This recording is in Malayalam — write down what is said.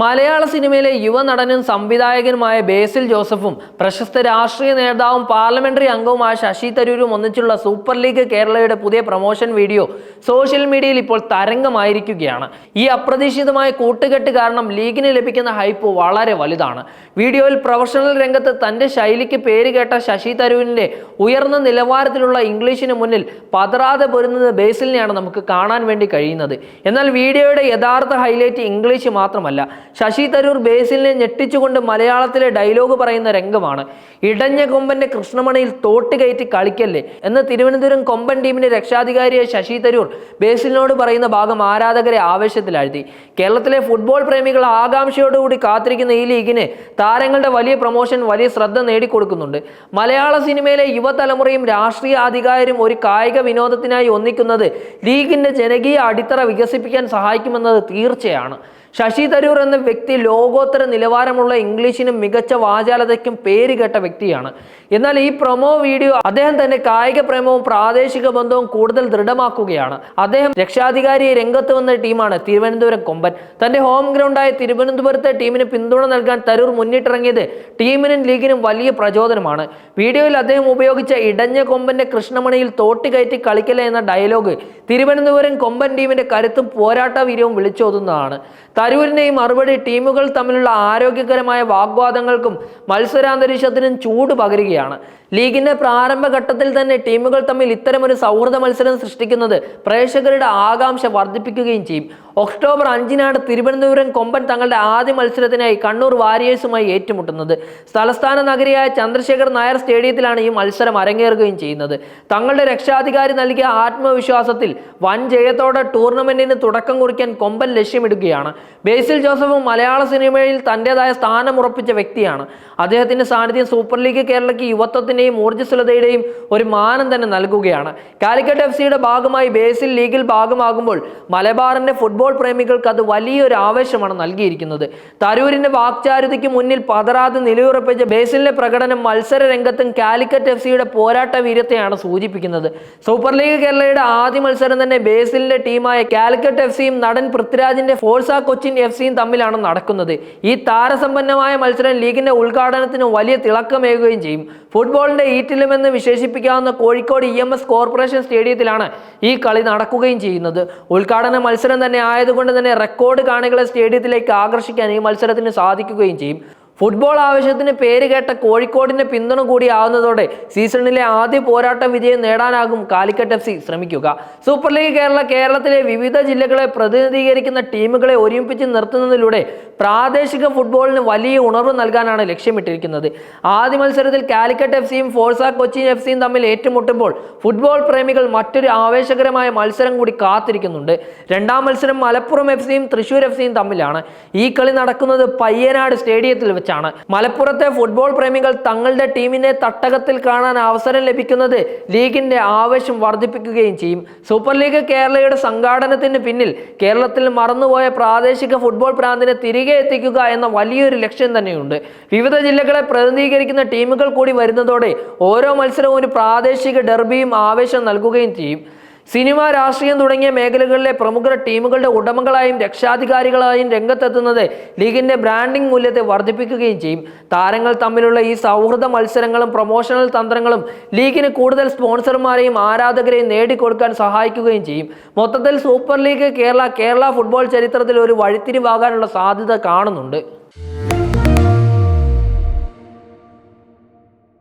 മലയാള സിനിമയിലെ യുവനടനും സംവിധായകനുമായ ബേസിൽ ജോസഫും പ്രശസ്ത രാഷ്ട്രീയ നേതാവും പാർലമെന്ററി അംഗവുമായ ശശി തരൂരും ഒന്നിച്ചുള്ള സൂപ്പർ ലീഗ് കേരളയുടെ പുതിയ പ്രൊമോഷൻ വീഡിയോ സോഷ്യൽ മീഡിയയിൽ ഇപ്പോൾ തരംഗമായിരിക്കുകയാണ്. ഈ അപ്രതീക്ഷിതമായ കൂട്ടുകെട്ട് കാരണം ലീഗിന് ലഭിക്കുന്ന ഹൈപ്പ് വളരെ വലുതാണ്. വീഡിയോയിൽ പ്രൊഫഷണൽ രംഗത്ത് തന്റെ ശൈലിക്ക് പേര് കേട്ട ശശി തരൂരിന്റെ ഉയർന്ന നിലവാരത്തിലുള്ള ഇംഗ്ലീഷിന് മുന്നിൽ പതറാതെ പൊരുന്നത് ബേസിലിനെയാണ് നമുക്ക് കാണാൻ വേണ്ടി കഴിയുന്നത്. എന്നാൽ വീഡിയോയുടെ യഥാർത്ഥ ഹൈലൈറ്റ് ഇംഗ്ലീഷ് മാത്രമല്ല ശശി തരൂർ ബേസിലിനെ ഞെട്ടിച്ചുകൊണ്ട് മലയാളത്തിലെ ഡയലോഗ് പറയുന്ന രംഗമാണ്. ഇടഞ്ഞ കൊമ്പന്റെ കൃഷ്ണമണിയിൽ തോട്ട് കയറ്റി കളിക്കല്ലേ? എന്ന് തിരുവനന്തപുരം കൊമ്പൻ ടീമിന്റെ രക്ഷാധികാരിയായ ശശി തരൂർ ബേസിലിനോട് പറയുന്ന ഭാഗം ആരാധകരെ ആവേശത്തിലാഴ്ത്തി. കേരളത്തിലെ ഫുട്ബോൾ പ്രേമികൾ ആകാംക്ഷയോടുകൂടി കാത്തിരിക്കുന്ന ഈ ലീഗിന് താരങ്ങളുടെ വലിയ പ്രൊമോഷൻ വലിയ ശ്രദ്ധ നേടിക്കൊടുക്കുന്നുണ്ട്. മലയാള സിനിമയിലെ യുവതലമുറയും രാഷ്ട്രീയ അധികാരും ഒരു കായിക വിനോദത്തിനായി ഒന്നിക്കുന്നത് ലീഗിന്റെ ജനകീയ അടിത്തറ വികസിപ്പിക്കാൻ സഹായിക്കുമെന്നത് തീർച്ചയാണ്. ശശി തരൂർ എന്ന വ്യക്തി ലോകോത്തര നിലവാരമുള്ള ഇംഗ്ലീഷിനും മികച്ച വാചാലതയ്ക്കും പേര് കേട്ട വ്യക്തിയാണ്. എന്നാൽ ഈ പ്രൊമോ വീഡിയോ അദ്ദേഹം തന്നെ കായിക പ്രേമവും പ്രാദേശിക ബന്ധവും കൂടുതൽ ദൃഢമാക്കുകയാണ്. അദ്ദേഹം രക്ഷാധികാരിയെ രംഗത്ത് വന്ന ടീമാണ് തിരുവനന്തപുരം കൊമ്പൻ. തന്റെ ഹോം ഗ്രൗണ്ടായ തിരുവനന്തപുരത്തെ ടീമിന് പിന്തുണ നൽകാൻ തരൂർ മുന്നിട്ടിറങ്ങിയത് ടീമിനും ലീഗിനും വലിയ പ്രചോദനമാണ്. വീഡിയോയിൽ അദ്ദേഹം ഉപയോഗിച്ച ഇടഞ്ഞ കൊമ്പന്റെ കൃഷ്ണമണിയിൽ തോട്ടി കയറ്റി കളിക്കല എന്ന ഡയലോഗ് തിരുവനന്തപുരം കൊമ്പൻ ടീമിന്റെ കരുത്തും പോരാട്ട വീര്യവും വിളിച്ചോതുന്നതാണ്. തരൂരിനെയും മറുപടി ടീമുകൾ തമ്മിലുള്ള ആരോഗ്യകരമായ വാഗ്വാദങ്ങൾക്കും മത്സരാന്തരീക്ഷത്തിനും ചൂട് പകരുകയാണ്. ലീഗിന്റെ പ്രാരംഭഘട്ടത്തിൽ തന്നെ ടീമുകൾ തമ്മിൽ ഇത്തരമൊരു സൗഹൃദ മത്സരം സൃഷ്ടിക്കുന്നത് പ്രേക്ഷകരുടെ ആകാംക്ഷ വർദ്ധിപ്പിക്കുകയും ചെയ്യും. ഒക്ടോബർ അഞ്ചിനാണ് തിരുവനന്തപുരം കൊമ്പൻ തങ്ങളുടെ ആദ്യ മത്സരത്തിനായി കണ്ണൂർ വാരിയേഴ്സുമായി ഏറ്റുമുട്ടുന്നത്. തലസ്ഥാന നഗരിയായ ചന്ദ്രശേഖർ നായർ സ്റ്റേഡിയത്തിലാണ് ഈ മത്സരം അരങ്ങേറുകയും ചെയ്യുന്നത്. തങ്ങളുടെ രക്ഷാധികാരി നൽകിയ ആത്മവിശ്വാസത്തിൽ വൻ ജയത്തോടെ ടൂർണമെന്റിന് തുടക്കം കുറിക്കാൻ കൊമ്പൻ ലക്ഷ്യമിടുകയാണ്. ബേസിൽ ജോസഫും മലയാള സിനിമയിൽ തന്റെതായ സ്ഥാനം ഉറപ്പിച്ച വ്യക്തിയാണ്. അദ്ദേഹത്തിന്റെ സാന്നിധ്യം സൂപ്പർ ലീഗ് കേരളയ്ക്ക് യുവത്വത്തിന്റെയും ഊർജസ്വലതയുടെയും ഒരു മാനം തന്നെ നൽകുകയാണ്. കാലിക്കറ്റ് എഫ് സിയുടെ ഭാഗമായി ബേസിൽ ലീഗിൽ ഭാഗമാകുമ്പോൾ മലബാറിന്റെ ഫുട്ബോൾ പ്രേമികൾക്ക് അത് വലിയൊരു ആവേശമാണ് നൽകിയിരിക്കുന്നത്. തരൂരിന്റെ വാക്ചാരുതയ്ക്ക് മുന്നിൽ പതറാതെ നിലയുറപ്പിച്ച ബേസിലിന്റെ പ്രകടനം മത്സര രംഗത്തും കാലിക്കറ്റ് എഫ് സിയുടെ പോരാട്ട വീര്യത്തെയാണ് സൂചിപ്പിക്കുന്നത്. സൂപ്പർ ലീഗ് കേരളയുടെ ആദ്യ മത്സരം തന്നെ ബേസിലിന്റെ ടീമായ കാലിക്കറ്റ് എഫ് സിയും നടൻ പൃഥ്വിരാജിന്റെ ഫോഴ്സ കൊച്ചിൻ എഫ് സിയും തമ്മിലാണ് നടക്കുന്നത്. ഈ താരസമ്പന്നമായ മത്സരം ലീഗിന്റെ ഉദ്ഘാടനത്തിന് വലിയ തിളക്കമേകുകയും ചെയ്യും. ഫുട്ബോളിന്റെ ഈറ്റിലുമെന്ന് വിശേഷിപ്പിക്കാവുന്ന കോഴിക്കോട് ഇ കോർപ്പറേഷൻ സ്റ്റേഡിയത്തിലാണ് ഈ കളി നടക്കുകയും ചെയ്യുന്നത്. ഉദ്ഘാടന മത്സരം തന്നെ ആയതുകൊണ്ട് തന്നെ റെക്കോർഡ് കാണികളെ സ്റ്റേഡിയത്തിലേക്ക് ആകർഷിക്കാൻ ഈ മത്സരത്തിന് സാധിക്കുകയും ചെയ്യും. ഫുട്ബോൾ ആവശ്യത്തിന് പേര് കേട്ട കോഴിക്കോടിന്റെ പിന്തുണ കൂടി ആവുന്നതോടെ സീസണിലെ ആദ്യ പോരാട്ട വിജയം നേടാനാകും കാലിക്കറ്റ് എഫ് സി ശ്രമിക്കുക. സൂപ്പർ ലീഗ് കേരള കേരളത്തിലെ വിവിധ ജില്ലകളെ പ്രതിനിധീകരിക്കുന്ന ടീമുകളെ ഒരുമിപ്പിച്ച് നിർത്തുന്നതിലൂടെ പ്രാദേശിക ഫുട്ബോളിന് വലിയ ഉണർവ് നൽകാനാണ് ലക്ഷ്യമിട്ടിരിക്കുന്നത്. ആദ്യ മത്സരത്തിൽ കാലിക്കറ്റ് എഫ് സിയും ഫോഴ്സ കൊച്ചി എഫ് സിയും തമ്മിൽ ഏറ്റുമുട്ടുമ്പോൾ ഫുട്ബോൾ പ്രേമികൾ മറ്റൊരു ആവേശകരമായ മത്സരം കൂടി കാത്തിരിക്കുന്നുണ്ട്. രണ്ടാം മത്സരം മലപ്പുറം എഫ് സിയും തൃശൂർ എഫ് സിയും തമ്മിലാണ്. ഈ കളി നടക്കുന്നത് പയ്യനാട് സ്റ്റേഡിയത്തിൽ വെച്ചാണ്. മലപ്പുറത്തെ ഫുട്ബോൾ പ്രേമികൾ തങ്ങളുടെ ടീമിനെ തട്ടകത്തിൽ കാണാൻ അവസരം ലഭിക്കുന്നത് ലീഗിന്റെ ആവേശം വർദ്ധിപ്പിക്കുകയും ചെയ്യും. സൂപ്പർ ലീഗ് കേരളയുടെ സംഘാടനത്തിന് പിന്നിൽ കേരളത്തിൽ മറന്നുപോയ പ്രാദേശിക ഫുട്ബോൾ പ്രാന്തിനെ തിരികെ എത്തിക്കുക എന്ന വലിയൊരു ലക്ഷ്യം തന്നെയുണ്ട്. വിവിധ ജില്ലകളെ പ്രതിനിധീകരിക്കുന്ന ടീമുകൾ കൂടി വരുന്നതോടെ ഓരോ മത്സരവും ഒരു പ്രാദേശിക ഡെർബിയും ആവേശം നൽകുകയും ചെയ്യും. സിനിമ രാഷ്ട്രീയം തുടങ്ങിയ മേഖലകളിലെ പ്രമുഖ ടീമുകളുടെ ഉടമകളായും രക്ഷാധികാരികളായും രംഗത്തെത്തുന്നത് ലീഗിന്റെ ബ്രാൻഡിംഗ് മൂല്യത്തെ വർദ്ധിപ്പിക്കുകയും ചെയ്യും. താരങ്ങൾ തമ്മിലുള്ള ഈ സൗഹൃദ മത്സരങ്ങളും പ്രൊമോഷണൽ തന്ത്രങ്ങളും ലീഗിന് കൂടുതൽ സ്പോൺസർമാരെയും ആരാധകരെയും നേടിക്കൊടുക്കാൻ സഹായിക്കുകയും ചെയ്യും. മൊത്തത്തിൽ super league Kerala Kerala football ചരിത്രത്തിൽ ഒരു വഴിത്തിരിവാകാനുള്ള സാധ്യത കാണുന്നുണ്ട്.